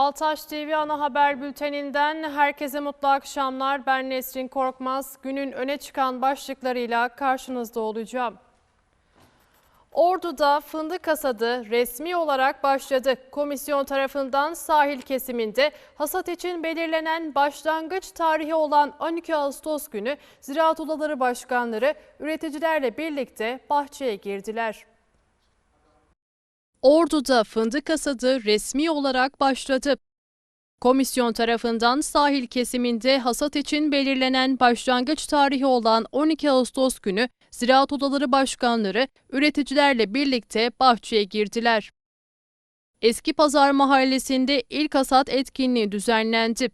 Altaş TV ana haber bülteninden herkese mutlu akşamlar. Ben Nesrin Korkmaz. Günün öne çıkan başlıklarıyla karşınızda olacağım. Ordu'da fındık hasadı resmi olarak başladı. Komisyon tarafından sahil kesiminde hasat için belirlenen başlangıç tarihi olan 12 Ağustos günü Ziraat Odaları Başkanları üreticilerle birlikte bahçeye girdiler. Ordu'da fındık hasadı resmi olarak başladı. Komisyon tarafından sahil kesiminde hasat için belirlenen başlangıç tarihi olan 12 Ağustos günü Ziraat Odaları Başkanları üreticilerle birlikte bahçeye girdiler. Eski Pazar Mahallesi'nde ilk hasat etkinliği düzenlendi.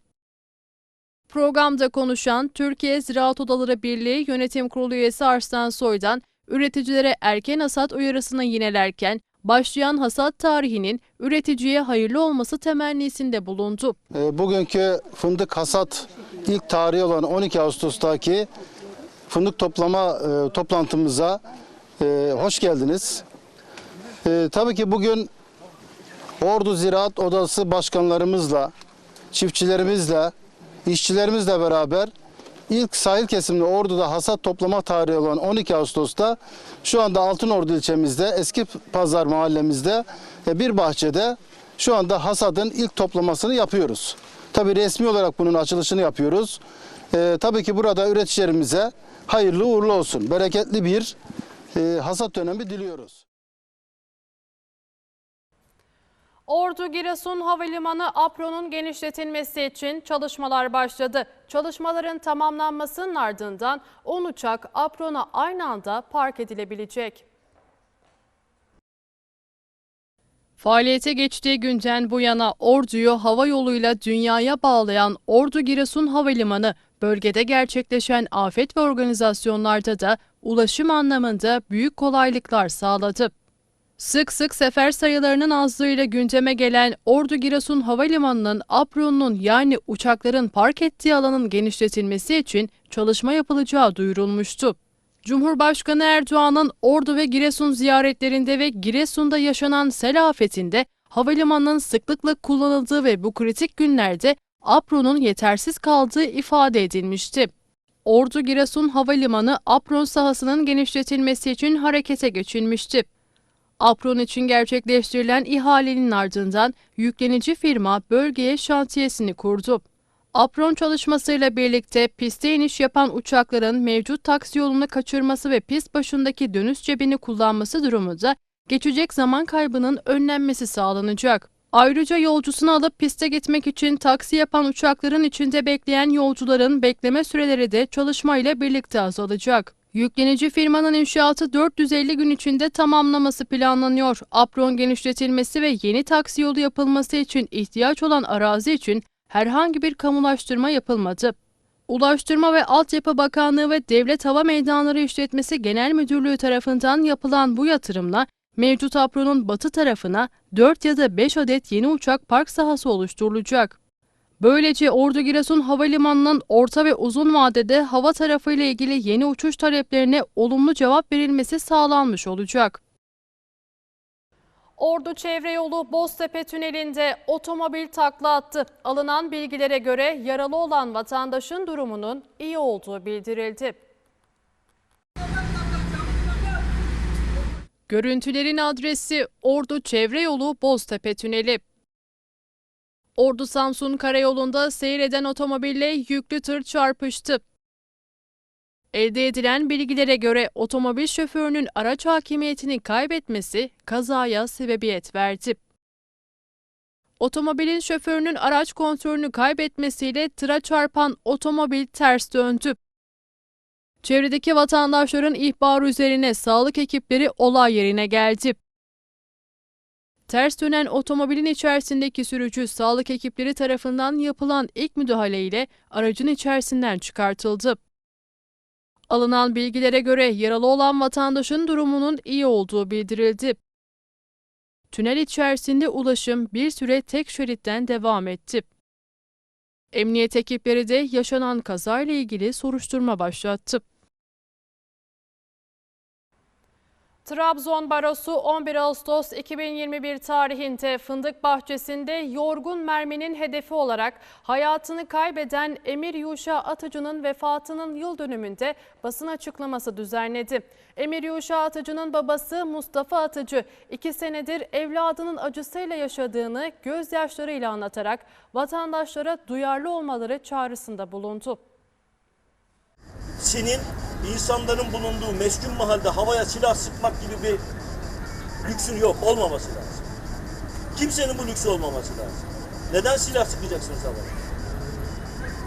Programda konuşan Türkiye Ziraat Odaları Birliği Yönetim Kurulu üyesi Arslan Soy'dan üreticilere erken hasat uyarısını yinelerken başlayan hasat tarihinin üreticiye hayırlı olması temennisinde bulundu. E, Bugünkü fındık hasat ilk tarihi olan 12 Ağustos'taki fındık toplama e, toplantımıza e, hoş geldiniz. E, tabii ki bugün Ordu Ziraat Odası başkanlarımızla, çiftçilerimizle, işçilerimizle beraber ilk sahil kesimli Ordu'da hasat toplama tarihi olan 12 Ağustos'ta şu anda Altınordu ilçemizde eski pazar mahallemizde e, bir bahçede şu anda hasadın ilk toplamasını yapıyoruz. Tabi resmi olarak bunun açılışını yapıyoruz. E, tabii ki burada üreticilerimize hayırlı uğurlu olsun. Bereketli bir e, hasat dönemi diliyoruz. Ordu Giresun Havalimanı APRO'nun genişletilmesi için çalışmalar başladı. Çalışmaların tamamlanmasının ardından 10 uçak APRO'na aynı anda park edilebilecek. Faaliyete geçtiği günden bu yana Ordu'yu hava yoluyla dünyaya bağlayan Ordu Giresun Havalimanı, bölgede gerçekleşen afet ve organizasyonlarda da ulaşım anlamında büyük kolaylıklar sağladı. Sık sık sefer sayılarının azlığıyla gündeme gelen Ordu Giresun Havalimanı'nın apronunun yani uçakların park ettiği alanın genişletilmesi için çalışma yapılacağı duyurulmuştu. Cumhurbaşkanı Erdoğan'ın Ordu ve Giresun ziyaretlerinde ve Giresun'da yaşanan sel afetinde havalimanının sıklıkla kullanıldığı ve bu kritik günlerde apronun yetersiz kaldığı ifade edilmişti. Ordu Giresun Havalimanı apron sahasının genişletilmesi için harekete geçilmişti. Apron için gerçekleştirilen ihalenin ardından yüklenici firma bölgeye şantiyesini kurdu. Apron çalışmasıyla birlikte piste iniş yapan uçakların mevcut taksi yolunu kaçırması ve pist başındaki dönüş cebini kullanması durumunda geçecek zaman kaybının önlenmesi sağlanacak. Ayrıca yolcusunu alıp piste gitmek için taksi yapan uçakların içinde bekleyen yolcuların bekleme süreleri de çalışmayla birlikte azalacak. Yüklenici firmanın inşaatı 450 gün içinde tamamlaması planlanıyor. Apron genişletilmesi ve yeni taksi yolu yapılması için ihtiyaç olan arazi için herhangi bir kamulaştırma yapılmadı. Ulaştırma ve Altyapı Bakanlığı ve Devlet Hava Meydanları İşletmesi Genel Müdürlüğü tarafından yapılan bu yatırımla mevcut apronun batı tarafına 4 ya da 5 adet yeni uçak park sahası oluşturulacak. Böylece Ordu Giresun Havalimanı'nın orta ve uzun vadede hava tarafı ile ilgili yeni uçuş taleplerine olumlu cevap verilmesi sağlanmış olacak. Ordu Çevre Yolu Boztepe Tüneli'nde otomobil takla attı. Alınan bilgilere göre yaralı olan vatandaşın durumunun iyi olduğu bildirildi. Görüntülerin adresi Ordu Çevre Yolu Boztepe Tüneli. Ordu Samsun Karayolu'nda seyreden otomobille yüklü tır çarpıştı. Elde edilen bilgilere göre otomobil şoförünün araç hakimiyetini kaybetmesi kazaya sebebiyet verdi. Otomobilin şoförünün araç kontrolünü kaybetmesiyle tıra çarpan otomobil ters döndü. Çevredeki vatandaşların ihbarı üzerine sağlık ekipleri olay yerine geldi. Ters dönen otomobilin içerisindeki sürücü sağlık ekipleri tarafından yapılan ilk müdahaleyle aracın içerisinden çıkartıldı. Alınan bilgilere göre yaralı olan vatandaşın durumunun iyi olduğu bildirildi. Tünel içerisinde ulaşım bir süre tek şeritten devam etti. Emniyet ekipleri de yaşanan kazayla ilgili soruşturma başlattı. Trabzon Barosu 11 Ağustos 2021 tarihinde Fındık Bahçesi'nde yorgun merminin hedefi olarak hayatını kaybeden Emir Yuşa Atıcı'nın vefatının yıl dönümünde basın açıklaması düzenledi. Emir Yuşa Atıcı'nın babası Mustafa Atıcı iki senedir evladının acısıyla yaşadığını gözyaşlarıyla anlatarak vatandaşlara duyarlı olmaları çağrısında bulundu. Senin insanların bulunduğu meskun mahallede havaya silah sıkmak gibi bir lüksün yok, olmaması lazım. Kimsenin bu lüksü olmaması lazım. Neden silah sıkacaksınız havaya?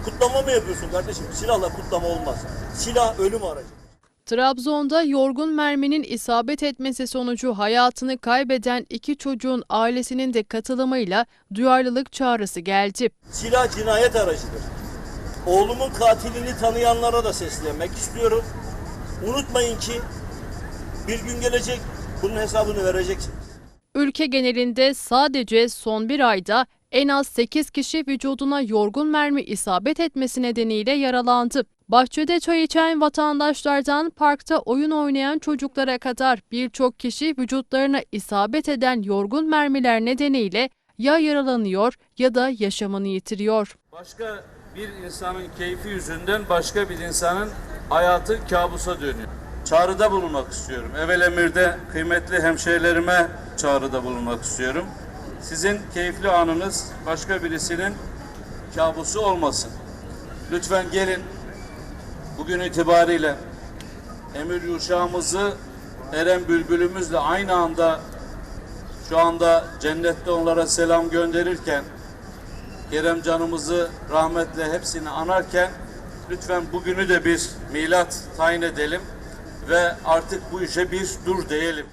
Kutlama mı yapıyorsun kardeşim? Silahla kutlama olmaz. Silah ölüm aracı. Trabzon'da yorgun merminin isabet etmesi sonucu hayatını kaybeden iki çocuğun ailesinin de katılımıyla duyarlılık çağrısı geldi. Silah cinayet aracıdır. Oğlumun katilini tanıyanlara da seslenmek istiyorum. Unutmayın ki bir gün gelecek bunun hesabını vereceksiniz. Ülke genelinde sadece son bir ayda en az 8 kişi vücuduna yorgun mermi isabet etmesi nedeniyle yaralandı. Bahçede çay içen vatandaşlardan parkta oyun oynayan çocuklara kadar birçok kişi vücutlarına isabet eden yorgun mermiler nedeniyle ya yaralanıyor ya da yaşamını yitiriyor. Başka bir insanın keyfi yüzünden başka bir insanın hayatı kabusa dönüyor. Çağrıda bulunmak istiyorum. Evel emirde kıymetli hemşehrilerime çağrıda bulunmak istiyorum. Sizin keyifli anınız başka birisinin kabusu olmasın. Lütfen gelin bugün itibariyle Emir Yuşağımızı Eren Bülbülümüzle aynı anda şu anda cennette onlara selam gönderirken Kerem canımızı rahmetle hepsini anarken lütfen bugünü de bir milat tayin edelim ve artık bu işe bir dur diyelim.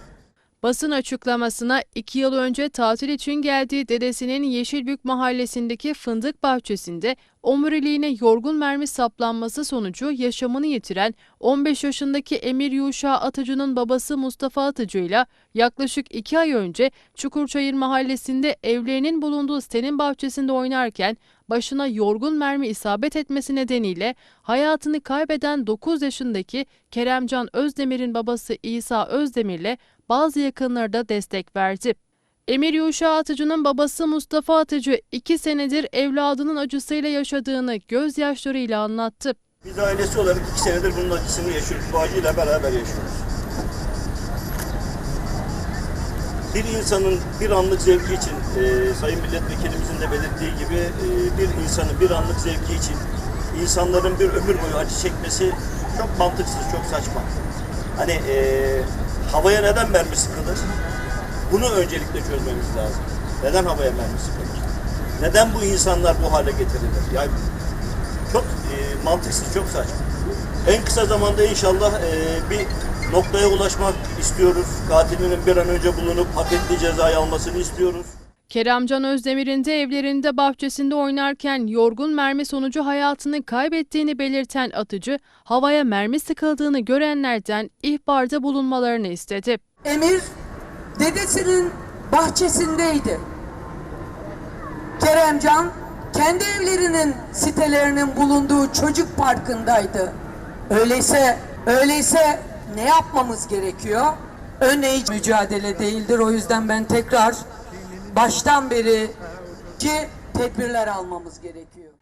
Basın açıklamasına iki yıl önce tatil için geldiği dedesinin Yeşilbük mahallesindeki fındık bahçesinde omuriliğine yorgun mermi saplanması sonucu yaşamını yitiren 15 yaşındaki Emir Yuşa Atıcı'nın babası Mustafa Atıcı ile yaklaşık iki ay önce Çukurçayır mahallesinde evlerinin bulunduğu sitenin bahçesinde oynarken başına yorgun mermi isabet etmesi nedeniyle hayatını kaybeden 9 yaşındaki Keremcan Özdemir'in babası İsa Özdemir'le bazı yakınları da destek verdi. Emir Yuşa Atıcı'nın babası Mustafa Atıcı iki senedir evladının acısıyla yaşadığını gözyaşlarıyla anlattı. Biz ailesi olarak iki senedir bunun acısını yaşıyoruz. Bu acıyla beraber yaşıyoruz. Bir insanın bir anlık zevki için, e, Sayın Milletvekilimizin de belirttiği gibi e, bir insanın bir anlık zevki için insanların bir ömür boyu acı çekmesi çok mantıksız, çok saçma. Hani e, havaya neden mermi sıkılır? Bunu öncelikle çözmemiz lazım. Neden havaya mermi sıkılır? Neden bu insanlar bu hale getirilir? Yani çok e, mantıksız, çok saçma. En kısa zamanda inşallah e, bir noktaya ulaşmak istiyoruz. Katilinin bir an önce bulunup hak ettiği cezayı almasını istiyoruz. Keremcan Özdemir'in de evlerinde bahçesinde oynarken yorgun mermi sonucu hayatını kaybettiğini belirten atıcı, havaya mermi sıkıldığını görenlerden ihbarda bulunmalarını istedi. Emir dedesinin bahçesindeydi. Keremcan kendi evlerinin sitelerinin bulunduğu çocuk parkındaydı. Öyleyse öyleyse ne yapmamız gerekiyor? Önleyici mücadele değildir. O yüzden ben tekrar baştan beri ki tedbirler almamız gerekiyor.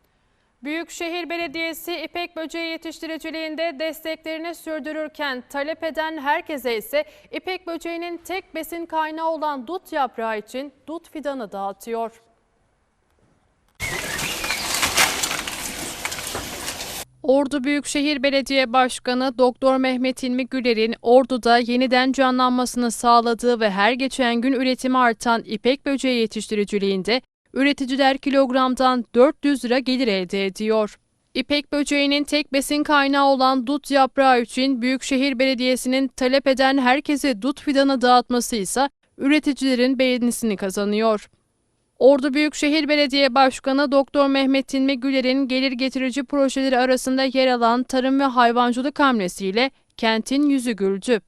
Büyükşehir Belediyesi İpek Böceği yetiştiriciliğinde desteklerini sürdürürken talep eden herkese ise İpek Böceği'nin tek besin kaynağı olan dut yaprağı için dut fidanı dağıtıyor. Ordu Büyükşehir Belediye Başkanı Doktor Mehmet İlmi Güler'in Ordu'da yeniden canlanmasını sağladığı ve her geçen gün üretimi artan ipek böceği yetiştiriciliğinde üreticiler kilogramdan 400 lira gelir elde ediyor. İpek böceğinin tek besin kaynağı olan dut yaprağı için Büyükşehir Belediyesi'nin talep eden herkese dut fidanı dağıtması ise üreticilerin beğenisini kazanıyor. Ordu Büyükşehir Belediye Başkanı Doktor Mehmet İlmi Güler'in gelir getirici projeleri arasında yer alan tarım ve hayvancılık hamlesiyle kentin yüzü güldü.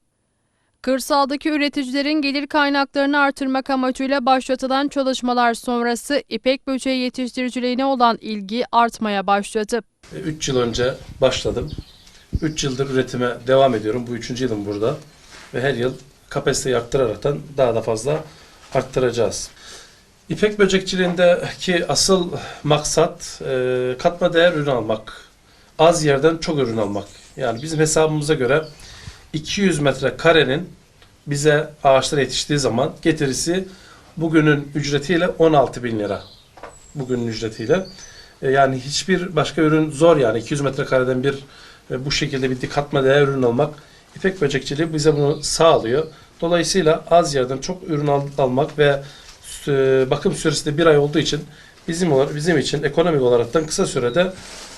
Kırsaldaki üreticilerin gelir kaynaklarını artırmak amacıyla başlatılan çalışmalar sonrası ipek böceği yetiştiriciliğine olan ilgi artmaya başladı. 3 yıl önce başladım. 3 yıldır üretime devam ediyorum. Bu üçüncü yılım burada. Ve her yıl kapasiteyi arttıraraktan daha da fazla arttıracağız. İpek böcekçiliğindeki asıl maksat e, katma değer ürün almak. Az yerden çok ürün almak. Yani bizim hesabımıza göre 200 metre karenin bize ağaçlar yetiştiği zaman getirisi bugünün ücretiyle 16 bin lira. Bugünün ücretiyle. E, yani hiçbir başka ürün zor yani 200 metrekareden bir e, bu şekilde bir katma değer ürün almak. İpek böcekçiliği bize bunu sağlıyor. Dolayısıyla az yerden çok ürün al- almak ve e, bakım süresi de bir ay olduğu için bizim bizim için ekonomik olaraktan kısa sürede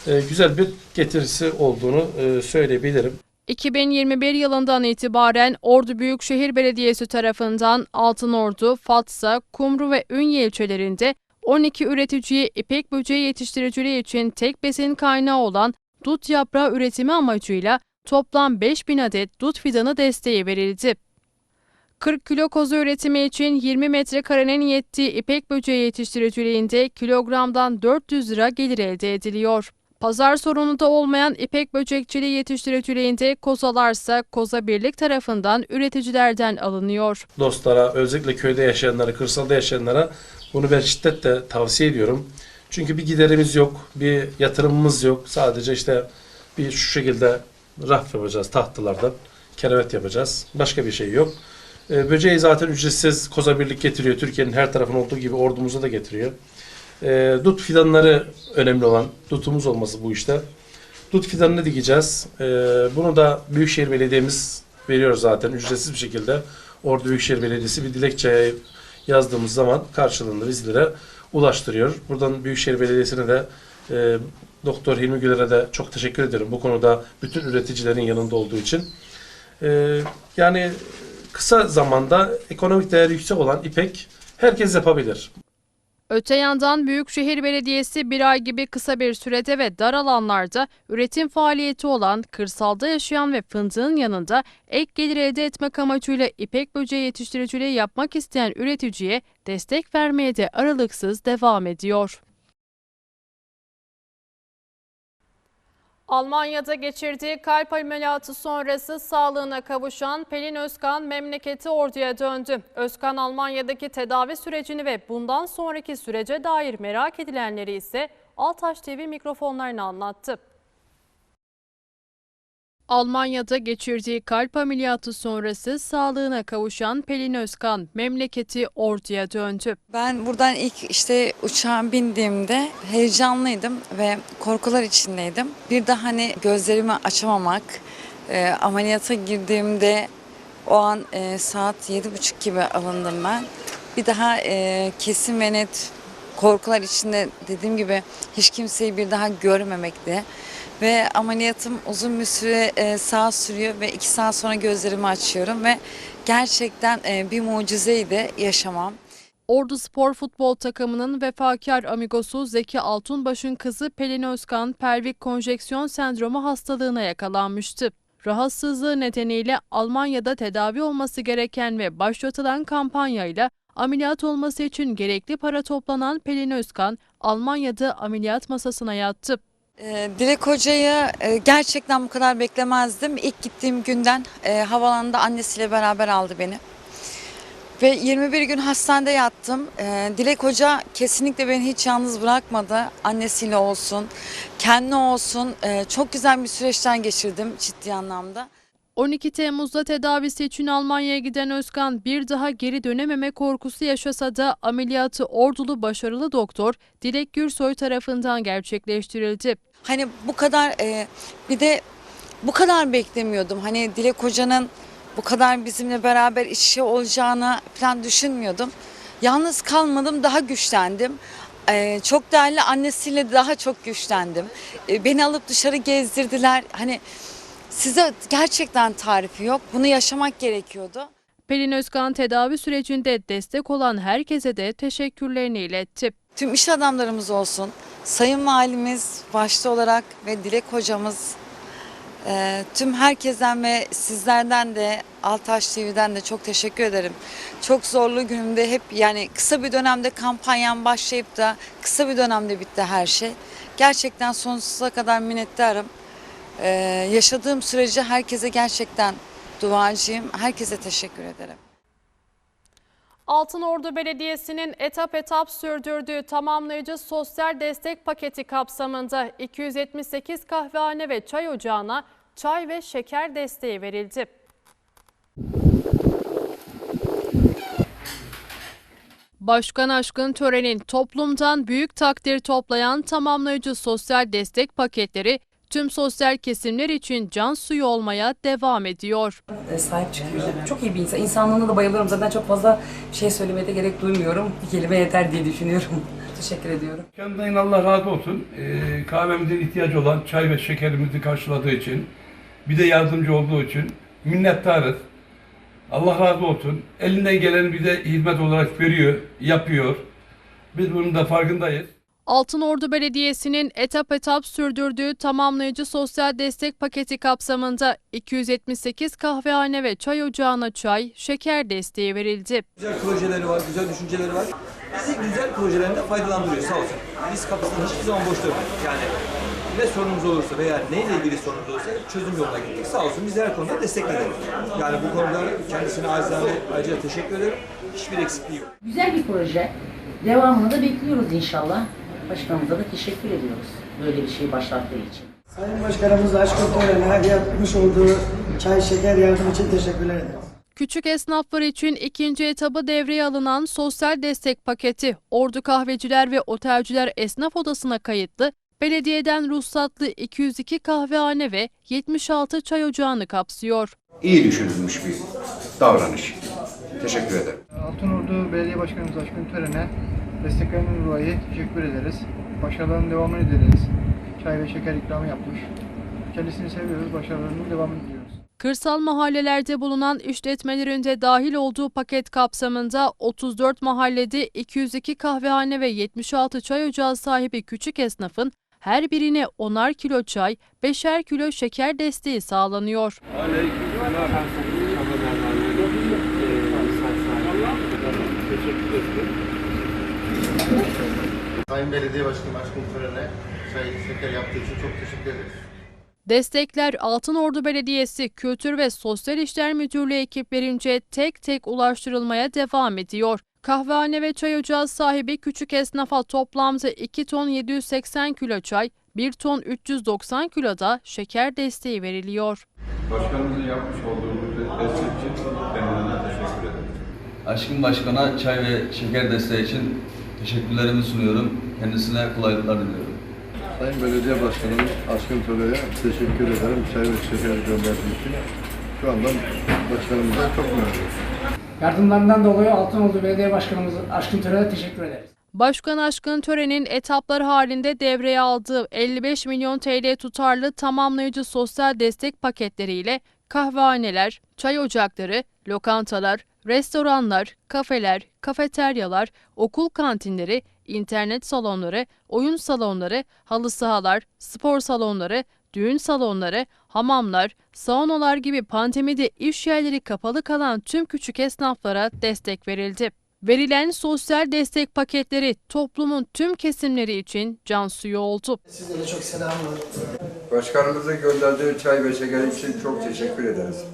e, güzel bir getirisi olduğunu e, söyleyebilirim. 2021 yılından itibaren Ordu Büyükşehir Belediyesi tarafından Altınordu, Fatsa, Kumru ve Ünye ilçelerinde 12 üreticiye ipek böceği yetiştiriciliği için tek besin kaynağı olan dut yaprağı üretimi amacıyla toplam 5000 adet dut fidanı desteği verildi. 40 kilo kozu üretimi için 20 metrekarenin yettiği ipek böceği yetiştiriciliğinde kilogramdan 400 lira gelir elde ediliyor. Pazar sorunu da olmayan ipek böcekçiliği yetiştiriciliğinde kozalarsa Koza Birlik tarafından üreticilerden alınıyor. dostlara, özellikle köyde yaşayanlara, kırsalda yaşayanlara bunu ben şiddetle tavsiye ediyorum. Çünkü bir giderimiz yok, bir yatırımımız yok. Sadece işte bir şu şekilde raf yapacağız tahtalardan, kerevet yapacağız. Başka bir şey yok. E, böceği zaten ücretsiz Koza Birlik getiriyor. Türkiye'nin her tarafına olduğu gibi ordumuza da getiriyor. E, dut fidanları önemli olan, dutumuz olması bu işte. Dut fidanını dikeceğiz. E, bunu da Büyükşehir Belediye'miz veriyor zaten ücretsiz bir şekilde. Ordu Büyükşehir Belediyesi bir dilekçe yazdığımız zaman karşılığında bizlere ulaştırıyor. Buradan Büyükşehir Belediyesi'ne de e, Doktor Hilmi Güler'e de çok teşekkür ederim. Bu konuda bütün üreticilerin yanında olduğu için. E, yani kısa zamanda ekonomik değeri yüksek olan ipek herkes yapabilir. Öte yandan Büyükşehir Belediyesi bir ay gibi kısa bir sürede ve dar alanlarda üretim faaliyeti olan kırsalda yaşayan ve fındığın yanında ek gelir elde etmek amacıyla ipek böceği yetiştiriciliği yapmak isteyen üreticiye destek vermeye de aralıksız devam ediyor. Almanya'da geçirdiği kalp ameliyatı sonrası sağlığına kavuşan Pelin Özkan memleketi Ordu'ya döndü. Özkan Almanya'daki tedavi sürecini ve bundan sonraki sürece dair merak edilenleri ise Altaş TV mikrofonlarına anlattı. Almanya'da geçirdiği kalp ameliyatı sonrası sağlığına kavuşan Pelin Özkan memleketi Ordu'ya döndü. Ben buradan ilk işte uçağa bindiğimde heyecanlıydım ve korkular içindeydim. Bir de hani gözlerimi açamamak, e, ameliyata girdiğimde o an e, saat yedi buçuk gibi alındım ben. Bir daha e, kesin ve net korkular içinde dediğim gibi hiç kimseyi bir daha görmemekti. Ve ameliyatım uzun bir süre e, sağ sürüyor ve iki saat sonra gözlerimi açıyorum ve gerçekten e, bir mucizeydi yaşamam. Ordu Spor Futbol takımının vefakar amigosu Zeki Altunbaş'ın kızı Pelin Özkan pelvik konjeksiyon sendromu hastalığına yakalanmıştı. Rahatsızlığı nedeniyle Almanya'da tedavi olması gereken ve başlatılan kampanyayla ameliyat olması için gerekli para toplanan Pelin Özkan Almanya'da ameliyat masasına yattı. Ee, Dilek Hoca'yı e, gerçekten bu kadar beklemezdim. İlk gittiğim günden e, havalanda annesiyle beraber aldı beni. Ve 21 gün hastanede yattım. Ee, Dilek Hoca kesinlikle beni hiç yalnız bırakmadı. Annesiyle olsun, kendi olsun. Çok güzel bir süreçten geçirdim ciddi anlamda. 12 Temmuz'da tedavisi için Almanya'ya giden Özkan bir daha geri dönememe korkusu yaşasa da ameliyatı ordulu başarılı doktor Dilek Gürsoy tarafından gerçekleştirildi. Hani bu kadar e, bir de bu kadar beklemiyordum. Hani Dilek Hoca'nın bu kadar bizimle beraber içe olacağını falan düşünmüyordum. Yalnız kalmadım, daha güçlendim. E, çok değerli annesiyle daha çok güçlendim. E, beni alıp dışarı gezdirdiler. Hani size gerçekten tarifi yok. Bunu yaşamak gerekiyordu. Pelin Özkan tedavi sürecinde destek olan herkese de teşekkürlerini iletti. Tüm iş adamlarımız olsun, Sayın Valimiz başta olarak ve Dilek Hocamız, e, tüm herkesten ve sizlerden de Altaş TV'den de çok teşekkür ederim. Çok zorlu günümde hep yani kısa bir dönemde kampanyam başlayıp da kısa bir dönemde bitti her şey. Gerçekten sonsuza kadar minnettarım. E, yaşadığım süreci herkese gerçekten duacıyım. Herkese teşekkür ederim. Altınordu Belediyesi'nin etap etap sürdürdüğü tamamlayıcı sosyal destek paketi kapsamında 278 kahvehane ve çay ocağına çay ve şeker desteği verildi. Başkan Aşkın törenin toplumdan büyük takdir toplayan tamamlayıcı sosyal destek paketleri tüm sosyal kesimler için can suyu olmaya devam ediyor. e, sahip çıkıyor. Çok iyi bir insan. İnsanlığına da bayılıyorum. Zaten çok fazla şey söylemeye de gerek duymuyorum. Bir kelime yeter diye düşünüyorum. Teşekkür ediyorum. Kendinden Allah razı olsun. Ee, kahvemizin ihtiyacı olan çay ve şekerimizi karşıladığı için, bir de yardımcı olduğu için minnettarız. Allah razı olsun. Elinden geleni bize hizmet olarak veriyor, yapıyor. Biz bunun da farkındayız. Altınordu Belediyesi'nin etap etap sürdürdüğü tamamlayıcı sosyal destek paketi kapsamında 278 kahvehane ve çay ocağına çay, şeker desteği verildi. Güzel projeleri var, güzel düşünceleri var. Bizi güzel projelerinden faydalandırıyor sağ olsun. Biz kapısını hiçbir zaman boş durmadık. Yani ne sorunumuz olursa veya neyle ilgili sorunumuz olursa çözüm yoluna gittik. Sağ olsun bizi her konuda destekledi. Yani bu konuda kendisine acizane ayrıca teşekkür ederim. Hiçbir eksikliği yok. Güzel bir proje. Devamını da bekliyoruz inşallah. Başkanımıza da teşekkür ediyoruz böyle bir şey başlattığı için. Sayın Başkanımız Aşkın Tören'e yapmış olduğu çay şeker yardım için teşekkürler ederiz. Küçük esnaflar için ikinci etabı devreye alınan sosyal destek paketi, Ordu Kahveciler ve Otelciler Esnaf Odası'na kayıtlı, belediyeden ruhsatlı 202 kahvehane ve 76 çay ocağını kapsıyor. iyi düşünülmüş bir davranış. Teşekkür ederim. Altınordu Belediye Başkanımız Aşkın Tören'e desteklerinden dolayı teşekkür ederiz. Başarılarının devamını dileriz. Çay ve şeker ikramı yapmış. Kendisini seviyoruz. Başarılarının devamını diliyoruz. Kırsal mahallelerde bulunan işletmelerin de dahil olduğu paket kapsamında 34 mahallede 202 kahvehane ve 76 çay ocağı sahibi küçük esnafın her birine 10'ar kilo çay, 5'er kilo şeker desteği sağlanıyor. Sayın Belediye Başkanı Aşkın Tören'e çay şeker yaptığı için çok teşekkür ederiz. Destekler Altınordu Belediyesi Kültür ve Sosyal İşler Müdürlüğü ekiplerince tek tek ulaştırılmaya devam ediyor. Kahvehane ve çay ocağı sahibi küçük esnafa toplamda 2 ton 780 kilo çay, 1 ton 390 kilo da şeker desteği veriliyor. Başkanımızın yapmış olduğu destek için kendilerine teşekkür ederim. Aşkın Başkan'a çay ve şeker desteği için teşekkürlerimi sunuyorum. Kendisine kolaylıklar diliyorum. Sayın Belediye Başkanımız Aşkın Töre'ye teşekkür ederim. Çay ve şeker gönderdiği için. Şu anda başkanımıza çok memnunum. Yardımlarından dolayı Altınordu Belediye Başkanımız Aşkın Tören'e teşekkür ederiz. Başkan Aşkın törenin etaplar halinde devreye aldığı 55 milyon TL tutarlı tamamlayıcı sosyal destek paketleriyle kahvehaneler, çay ocakları, lokantalar, restoranlar, kafeler, kafeteryalar, okul kantinleri, internet salonları, oyun salonları, halı sahalar, spor salonları, düğün salonları, hamamlar, saunalar gibi pandemide iş yerleri kapalı kalan tüm küçük esnaflara destek verildi. Verilen sosyal destek paketleri toplumun tüm kesimleri için can suyu oldu. Sizlere çok selam var. Başkanımızın gönderdiği çay ve şeker için çok teşekkür ederiz.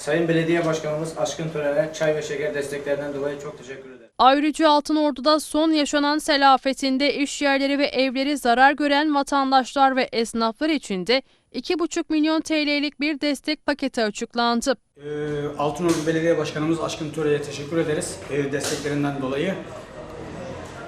Sayın Belediye Başkanımız Aşkın Tören'e çay ve şeker desteklerinden dolayı çok teşekkür ederim. Ayrıca Altınordu'da son yaşanan selafetinde iş yerleri ve evleri zarar gören vatandaşlar ve esnaflar için de 2,5 milyon TL'lik bir destek paketi açıklandı. Ee, Altınordu Belediye Başkanımız Aşkın Tören'e teşekkür ederiz. Ee, desteklerinden dolayı.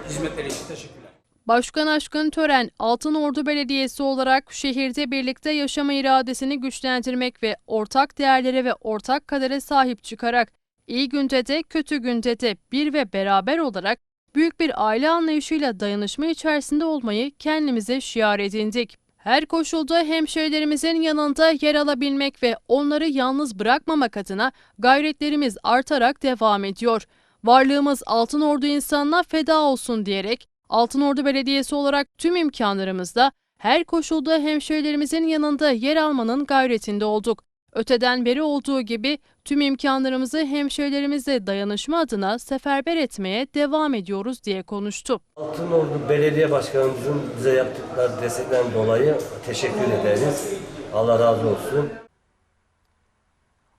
Hizmetleri için teşekkürler. Başkan Aşkın Tören, Altınordu Belediyesi olarak şehirde birlikte yaşama iradesini güçlendirmek ve ortak değerlere ve ortak kadere sahip çıkarak iyi günde de kötü günde de bir ve beraber olarak büyük bir aile anlayışıyla dayanışma içerisinde olmayı kendimize şiar edindik. Her koşulda hemşehrilerimizin yanında yer alabilmek ve onları yalnız bırakmamak adına gayretlerimiz artarak devam ediyor. Varlığımız Altınordu insanına feda olsun diyerek Altınordu Belediyesi olarak tüm imkanlarımızla her koşulda hemşehrilerimizin yanında yer almanın gayretinde olduk. Öteden beri olduğu gibi tüm imkanlarımızı hemşehrilerimizle dayanışma adına seferber etmeye devam ediyoruz diye konuştu. Altınordu Belediye Başkanımızın bize yaptıkları desteklerden dolayı teşekkür ederiz. Allah razı olsun.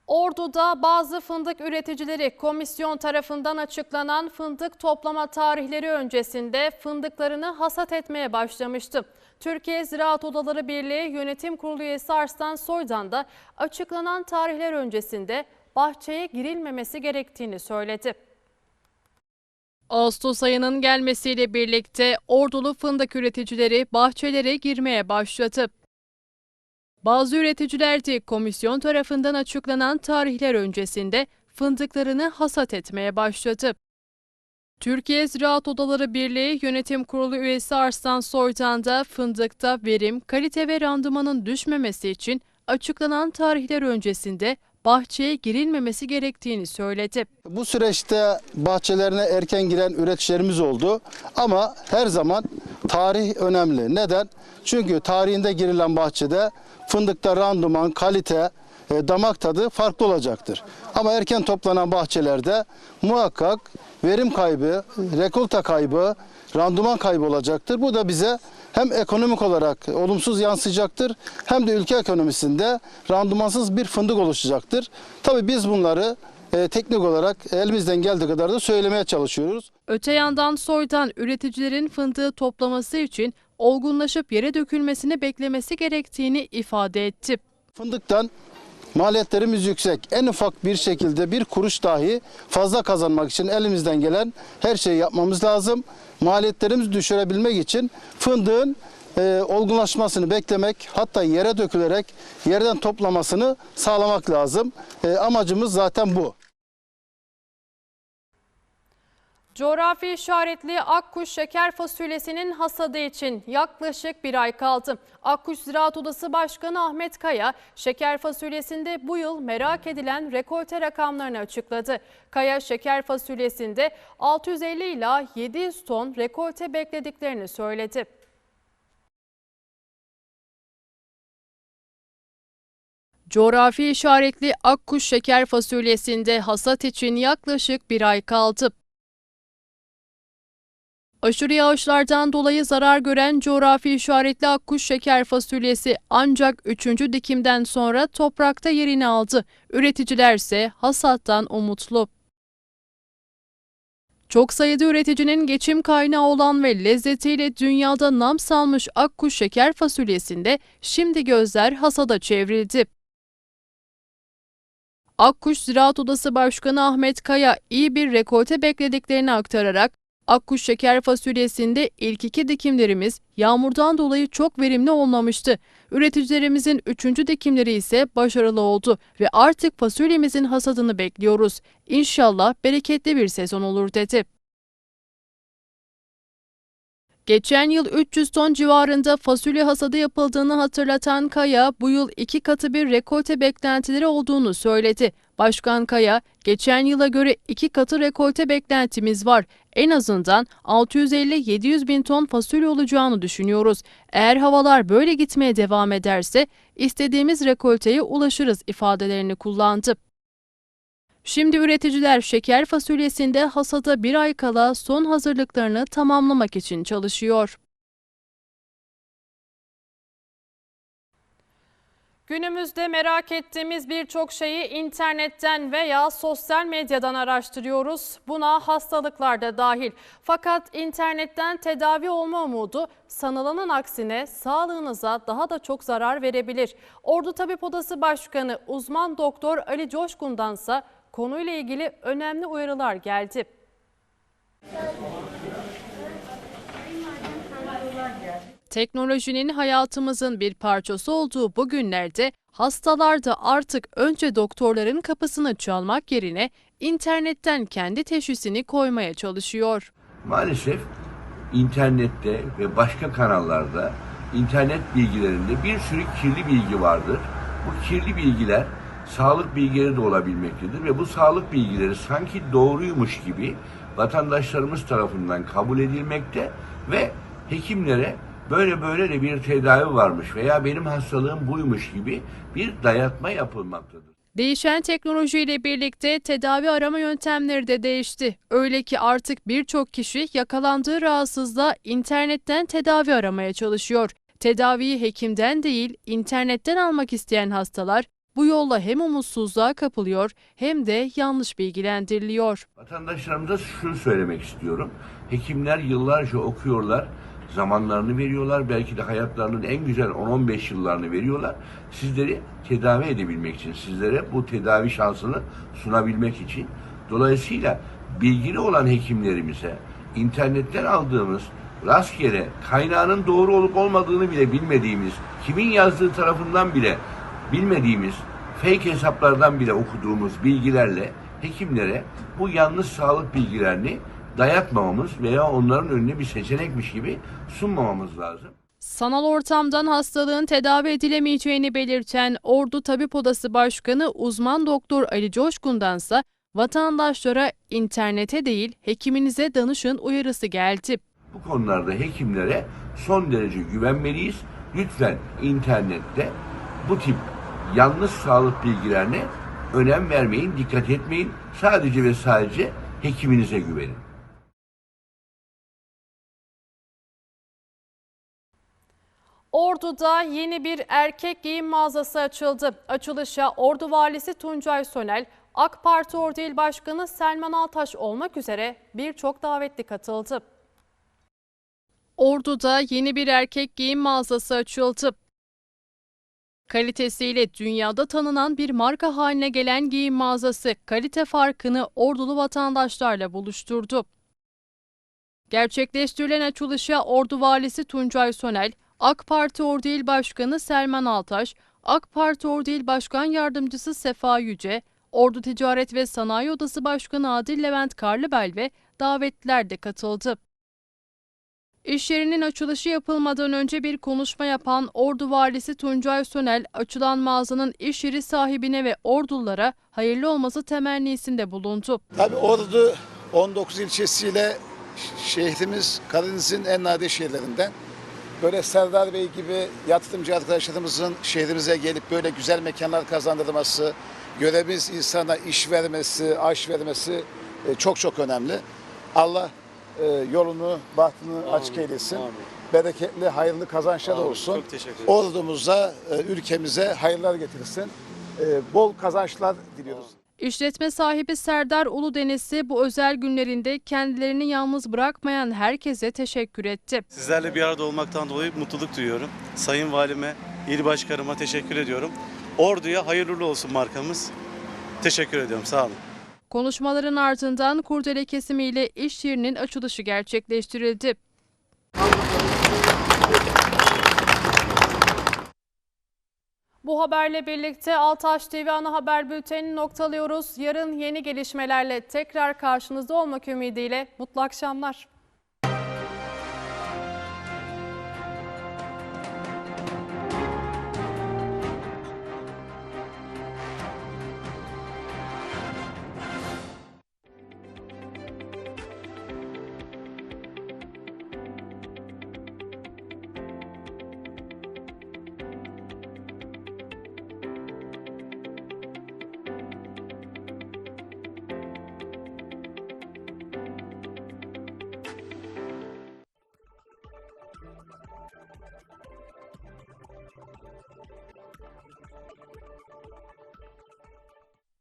Ordu'da bazı fındık üreticileri komisyon tarafından açıklanan fındık toplama tarihleri öncesinde fındıklarını hasat etmeye başlamıştı. Türkiye Ziraat Odaları Birliği Yönetim Kurulu üyesi Arslan Soydan da açıklanan tarihler öncesinde bahçeye girilmemesi gerektiğini söyledi. Ağustos ayının gelmesiyle birlikte ordulu fındık üreticileri bahçelere girmeye başladı. Bazı üreticiler de komisyon tarafından açıklanan tarihler öncesinde fındıklarını hasat etmeye başladı. Türkiye Ziraat Odaları Birliği Yönetim Kurulu üyesi Arslan Soytan da fındıkta verim, kalite ve randımanın düşmemesi için açıklanan tarihler öncesinde bahçeye girilmemesi gerektiğini söyledi. Bu süreçte bahçelerine erken giren üreticilerimiz oldu. Ama her zaman tarih önemli. Neden? Çünkü tarihinde girilen bahçede fındıkta randıman, kalite, e, damak tadı farklı olacaktır. Ama erken toplanan bahçelerde muhakkak verim kaybı, rekolta kaybı, randıman kaybı olacaktır. Bu da bize hem ekonomik olarak olumsuz yansıyacaktır hem de ülke ekonomisinde randımansız bir fındık oluşacaktır. Tabii biz bunları e, teknik olarak elimizden geldiği kadar da söylemeye çalışıyoruz. Öte yandan soydan üreticilerin fındığı toplaması için olgunlaşıp yere dökülmesini beklemesi gerektiğini ifade etti. Fındıktan maliyetlerimiz yüksek. En ufak bir şekilde bir kuruş dahi fazla kazanmak için elimizden gelen her şeyi yapmamız lazım. Maliyetlerimizi düşürebilmek için fındığın e, olgunlaşmasını beklemek hatta yere dökülerek yerden toplamasını sağlamak lazım. E, amacımız zaten bu. Coğrafi işaretli Akkuş şeker fasulyesinin hasadı için yaklaşık bir ay kaldı. Akkuş Ziraat Odası Başkanı Ahmet Kaya, şeker fasulyesinde bu yıl merak edilen rekolte rakamlarını açıkladı. Kaya şeker fasulyesinde 650 ila 700 ton rekolte beklediklerini söyledi. Coğrafi işaretli Akkuş şeker fasulyesinde hasat için yaklaşık bir ay kaldı. Aşırı yağışlardan dolayı zarar gören coğrafi işaretli akkuş şeker fasulyesi ancak 3. dikimden sonra toprakta yerini aldı. Üreticiler ise hasattan umutlu. Çok sayıda üreticinin geçim kaynağı olan ve lezzetiyle dünyada nam salmış akkuş şeker fasulyesinde şimdi gözler hasada çevrildi. Akkuş Ziraat Odası Başkanı Ahmet Kaya iyi bir rekolte beklediklerini aktararak Akkuş şeker fasulyesinde ilk iki dikimlerimiz yağmurdan dolayı çok verimli olmamıştı. Üreticilerimizin üçüncü dikimleri ise başarılı oldu ve artık fasulyemizin hasadını bekliyoruz. İnşallah bereketli bir sezon olur dedi. Geçen yıl 300 ton civarında fasulye hasadı yapıldığını hatırlatan Kaya, bu yıl iki katı bir rekolte beklentileri olduğunu söyledi. Başkan Kaya, geçen yıla göre iki katı rekolte beklentimiz var. En azından 650-700 bin ton fasulye olacağını düşünüyoruz. Eğer havalar böyle gitmeye devam ederse istediğimiz rekolteye ulaşırız ifadelerini kullandı. Şimdi üreticiler şeker fasulyesinde hasada bir ay kala son hazırlıklarını tamamlamak için çalışıyor. Günümüzde merak ettiğimiz birçok şeyi internetten veya sosyal medyadan araştırıyoruz. Buna hastalıklar da dahil. Fakat internetten tedavi olma umudu sanılanın aksine sağlığınıza daha da çok zarar verebilir. Ordu Tabip Odası Başkanı uzman doktor Ali Coşkun'dansa konuyla ilgili önemli uyarılar geldi. Teknolojinin hayatımızın bir parçası olduğu bu günlerde hastalar da artık önce doktorların kapısını çalmak yerine internetten kendi teşhisini koymaya çalışıyor. Maalesef internette ve başka kanallarda internet bilgilerinde bir sürü kirli bilgi vardır. Bu kirli bilgiler sağlık bilgileri de olabilmektedir ve bu sağlık bilgileri sanki doğruymuş gibi vatandaşlarımız tarafından kabul edilmekte ve hekimlere böyle böyle de bir tedavi varmış veya benim hastalığım buymuş gibi bir dayatma yapılmaktadır. Değişen teknolojiyle birlikte tedavi arama yöntemleri de değişti. Öyle ki artık birçok kişi yakalandığı rahatsızlığa internetten tedavi aramaya çalışıyor. Tedaviyi hekimden değil, internetten almak isteyen hastalar bu yolla hem umutsuzluğa kapılıyor hem de yanlış bilgilendiriliyor. Vatandaşlarımıza şunu söylemek istiyorum. Hekimler yıllarca okuyorlar, zamanlarını veriyorlar, belki de hayatlarının en güzel 10-15 yıllarını veriyorlar. Sizleri tedavi edebilmek için, sizlere bu tedavi şansını sunabilmek için. Dolayısıyla bilgili olan hekimlerimize internetten aldığımız rastgele kaynağının doğru olup olmadığını bile bilmediğimiz, kimin yazdığı tarafından bile bilmediğimiz fake hesaplardan bile okuduğumuz bilgilerle hekimlere bu yanlış sağlık bilgilerini dayatmamamız veya onların önüne bir seçenekmiş gibi sunmamamız lazım. Sanal ortamdan hastalığın tedavi edilemeyeceğini belirten Ordu Tabip Odası Başkanı uzman doktor Ali Coşkun'dansa vatandaşlara internete değil hekiminize danışın uyarısı geldi. Bu konularda hekimlere son derece güvenmeliyiz. Lütfen internette bu tip yanlış sağlık bilgilerine önem vermeyin, dikkat etmeyin. Sadece ve sadece hekiminize güvenin. Ordu'da yeni bir erkek giyim mağazası açıldı. Açılışa Ordu Valisi Tuncay Sönel, AK Parti Ordu İl Başkanı Selman Altaş olmak üzere birçok davetli katıldı. Ordu'da yeni bir erkek giyim mağazası açıldı. Kalitesiyle dünyada tanınan bir marka haline gelen giyim mağazası kalite farkını ordulu vatandaşlarla buluşturdu. Gerçekleştirilen açılışa Ordu Valisi Tuncay Sönel, AK Parti Ordu İl Başkanı Selman Altaş, AK Parti Ordu İl Başkan Yardımcısı Sefa Yüce, Ordu Ticaret ve Sanayi Odası Başkanı Adil Levent Karlıbel ve davetliler de katıldı. İş yerinin açılışı yapılmadan önce bir konuşma yapan Ordu Valisi Tuncay Sönel, açılan mağazanın iş yeri sahibine ve ordulara hayırlı olması temennisinde bulundu. Tabii Ordu 19 ilçesiyle şehrimiz Karadeniz'in en nadir şehirlerinden. Böyle Serdar Bey gibi yatırımcı arkadaşlarımızın şehrimize gelip böyle güzel mekanlar kazandırması, görevimiz insana iş vermesi, aş vermesi e, çok çok önemli. Allah e, yolunu, bahtını açık eylesin. Bereketli, hayırlı kazançlar olsun. Çok teşekkür ederim. Ordumuza, e, ülkemize hayırlar getirsin. E, Bol kazançlar diliyoruz. İşletme sahibi Serdar Uludeniz'i bu özel günlerinde kendilerini yalnız bırakmayan herkese teşekkür etti. Sizlerle bir arada olmaktan dolayı mutluluk duyuyorum. Sayın Valime, İl Başkanıma teşekkür ediyorum. Ordu'ya hayırlı olsun markamız. Teşekkür ediyorum. Sağ olun. Konuşmaların ardından kurdele kesimiyle iş yerinin açılışı gerçekleştirildi. Bu haberle birlikte Altaş TV ana haber bültenini noktalıyoruz. Yarın yeni gelişmelerle tekrar karşınızda olmak ümidiyle mutlu akşamlar.